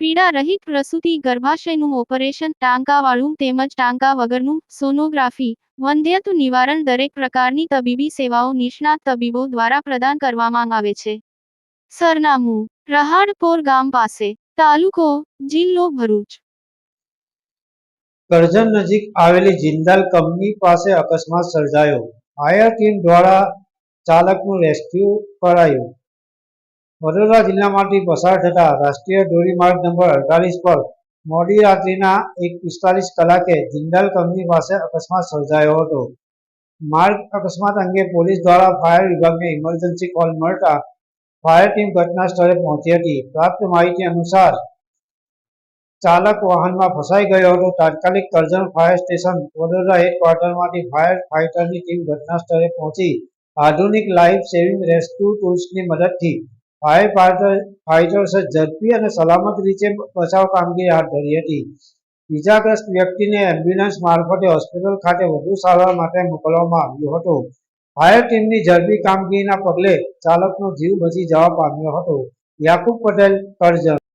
પીડા રહિત પ્રસૂતિ ગર્ભાશયનું ઓપરેશન ટાંકાવાળું તેમજ ટાંકા વગરનું સોનોગ્રાફી વંધ્યત્વ નિવારણ દરેક પ્રકારની તબીબી સેવાઓ નિષ્ણાત તબીબો દ્વારા પ્રદાન કરવામાં આવે છે. સરનામું, રહાડપોર ગામ પાસે, તાલુકો, જિલ્લો ભરૂચ. કરજણ નજીક આવેલી જિંદાલ કંપની પાસે અકસ્માત સર્જાયો. ફાયર ટીમ દ્વારા ચાલકનું રેસ્ક્યુ કરાયું. વડોદરા જિલ્લામાંથી પસાર થતા રાષ્ટ્રીય ધોરીમાર્ગ નંબર અડતાલીસ પર મોડી રાત્રિના એક પિસ્તાલીસ કલાકે જિંદાલ કંપની પાસે અકસ્માત સર્જાયો હતો. માર્ગ અકસ્માત અંગે પોલીસ દ્વારા ફાયર વિભાગને ઇમરજન્સી કોલ મળતા ફાયર ટીમ ઘટના સ્થળે પહોંચી હતી. પ્રાપ્ત માહિતી અનુસાર ચાલક વાહનમાં ફસાઈ ગયો હતો. તાત્કાલિક કરજણ ફાયર સ્ટેશન વડોદરા હેડક્વાર્ટરમાંથી ફાયર ફાઇટરની ટીમ ઘટના સ્થળે પહોંચી. આધુનિક લાઈફ સેવિંગ રેસ્ક્યુ ટૂલ્સની મદદથી ફાયર ફાઇટર્સે ઝડપી અને સલામત રીતે બચાવ કામગીરી હાથ ધરી હતી. ઇજાગ્રસ્ત વ્યક્તિને એમ્બ્યુલન્સ મારફતે હોસ્પિટલ ખાતે વધુ સારવાર માટે મોકલવામાં આવ્યો હતો. ફાયર ટીમની ઝડપી કામગીરીના પગલે ચાલકનો જીવ બચી જવા પામ્યો હતો. યાકુબ પટેલ, કરજણ.